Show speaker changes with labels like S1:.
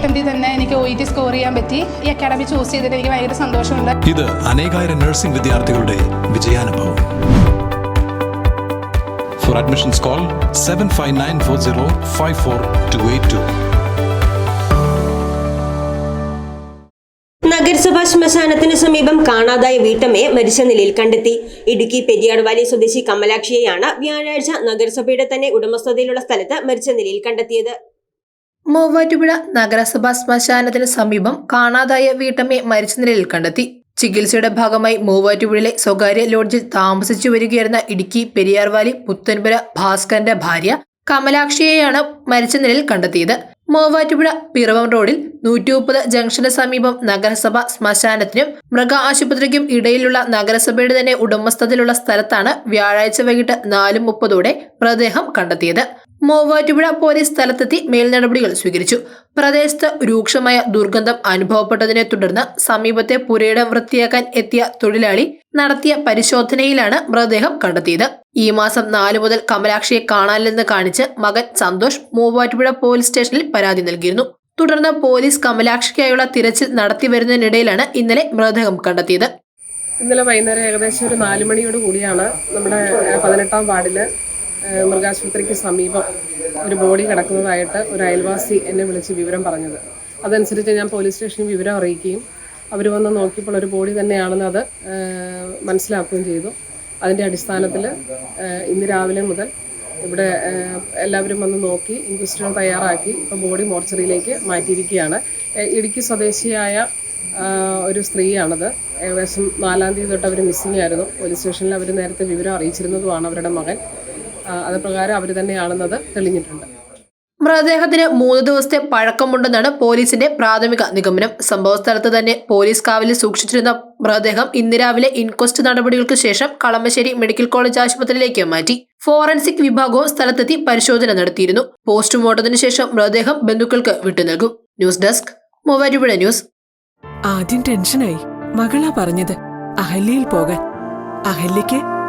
S1: അറ്റംപ്റ്റിൽ തന്നെ എനിക്ക് O E T score ചെയ്യാൻ പറ്റി. ഈ അക്കാഡമി ചൂസ് ചെയ്തിട്ട് എനിക്ക് ഭയങ്കര സന്തോഷമുണ്ട്.
S2: ഇത് അനേകായിരം നഴ്സിംഗ് വിദ്യാർത്ഥികളുടെ വിജയാനുഭവം. For admissions call seven five nine four zero five four two eight two
S3: നഗരസഭാ ശ്മശാനത്തിന് സമീപം കാണാതായ വീട്ടമ്മയെ മരിച്ച നിലയിൽ കണ്ടെത്തി. ഇടുക്കി പെരിയാടുവാലി സ്വദേശി കമലാക്ഷിയെയാണ് വ്യാഴാഴ്ച നഗരസഭയുടെ തന്നെ ഉടമസ്ഥതയിലുള്ള സ്ഥലത്ത് മരിച്ച നിലയിൽ കണ്ടെത്തിയത്.
S4: മൂവാറ്റുപുഴ നഗരസഭാ ശ്മശാനത്തിന് സമീപം കാണാതായ വീട്ടമ്മയെ മരിച്ച നിലയിൽ കണ്ടെത്തി. ചികിത്സയുടെ ഭാഗമായി മൂവാറ്റുപുഴയിലെ സ്വകാര്യ ലോഡ്ജിൽ താമസിച്ചു വരികയായിരുന്ന ഇടുക്കി പെരിയാർവാലി പുത്തൻപുര ഭാസ്കറിന്റെ ഭാര്യ കമലാക്ഷിയെയാണ് മരിച്ച നിലയിൽ കണ്ടെത്തിയത്. മൂവാറ്റുപുഴ പിറവം റോഡിൽ നൂറ്റി മുപ്പത് ജംഗ്ഷന് സമീപം നഗരസഭ ശ്മശാനത്തിനും മൃഗ ആശുപത്രിക്കും ഇടയിലുള്ള നഗരസഭയുടെ തന്നെ ഉടമസ്ഥതയിലുള്ള സ്ഥലത്താണ് വ്യാഴാഴ്ച വൈകിട്ട് നാല് മുപ്പതോടെ മൃതദേഹം കണ്ടെത്തിയത്. മൂവാറ്റുപുഴ പോലീസ് സ്ഥലത്തെത്തി മേൽനടപടികൾ സ്വീകരിച്ചു. പ്രദേശത്ത് രൂക്ഷമായ ദുർഗന്ധം അനുഭവപ്പെട്ടതിനെ തുടർന്ന് സമീപത്തെ പുരയിടം വൃത്തിയാക്കാൻ എത്തിയ തൊഴിലാളി നടത്തിയ പരിശോധനയിലാണ് മൃതദേഹം കണ്ടെത്തിയത്. ഈ മാസം നാലു മുതൽ കമലാക്ഷിയെ കാണാനില്ലെന്ന് കാണിച്ച് മകൻ സന്തോഷ് മൂവാറ്റുപുഴ പോലീസ് സ്റ്റേഷനിൽ പരാതി നൽകിയിരുന്നു. തുടർന്ന് പോലീസ് കമലാക്ഷിക്കായുള്ള തിരച്ചിൽ നടത്തി വരുന്നതിനിടയിലാണ് ഇന്നലെ മൃതദേഹം കണ്ടെത്തിയത്.
S5: ഇന്നലെ വൈകുന്നേരം ഏകദേശം ഒരു നാല് മണിയോട് കൂടിയാണ് നമ്മുടെ പതിനെട്ടാം വാർഡിൽ ഏഹ്, മൃഗാശുപത്രിക്ക് സമീപം ഒരു ബോഡി കിടക്കുന്നതായിട്ട് ഒരു അയൽവാസി എന്നെ വിളിച്ച് വിവരം പറഞ്ഞത്. അതനുസരിച്ച് ഞാൻ പോലീസ് സ്റ്റേഷനിൽ വിവരം അറിയിക്കുകയും അവർ വന്ന് നോക്കിയപ്പോൾ ഒരു ബോഡി തന്നെയാണെന്ന് അത് മനസ്സിലാക്കുകയും ചെയ്തു. അതിന്റെ അടിസ്ഥാനത്തിൽ ഇന്ന് രാവിലെ മുതൽ ഇവിടെ എല്ലാവരും വന്ന് നോക്കി ഇൻക്വസ്റ്റുകൾ തയ്യാറാക്കി ഇപ്പോൾ ബോഡി മോർച്ചറിയിലേക്ക് മാറ്റിയിരിക്കുകയാണ്. ഇടുക്കി സ്വദേശിയായ ഒരു സ്ത്രീയാണത്. ഏകദേശം നാലാം തീയതി തൊട്ട് അവർ മിസ്സിംഗ് ആയിരുന്നു. പോലീസ് സ്റ്റേഷനിൽ അവർ നേരത്തെ വിവരം അറിയിച്ചിരുന്നതുമാണ് അവരുടെ മകൻ. അത് പ്രകാരം അവർ തന്നെയാണെന്നത് തെളിഞ്ഞിട്ടുണ്ട്.
S4: മൃതദേഹത്തിന് മൂന്ന് ദിവസത്തെ പഴക്കമുണ്ടെന്നാണ് പോലീസിന്റെ പ്രാഥമിക നിഗമനം. സംഭവ സ്ഥലത്ത് തന്നെ പോലീസ് കാവലിൽ സൂക്ഷിച്ചിരുന്ന മൃതദേഹം ഇന്ന് രാവിലെ ഇൻക്വസ്റ്റ് നടപടികൾക്ക് ശേഷം കളമശ്ശേരി മെഡിക്കൽ കോളേജ് ആശുപത്രിയിലേക്ക് മാറ്റി. ഫോറൻസിക് വിഭാഗവും സ്ഥലത്തെത്തി പരിശോധന നടത്തിയിരുന്നു. പോസ്റ്റ്മോർട്ടത്തിന് ശേഷം മൃതദേഹം ബന്ധുക്കൾക്ക് വിട്ടു നൽകും. News desk Muvattupuzha news.
S6: ആദ്യം ടെൻഷനായി. മകളാ പറഞ്ഞത് അഹല്യയിൽ പോകാൻ. അഹല്യയ്ക്ക്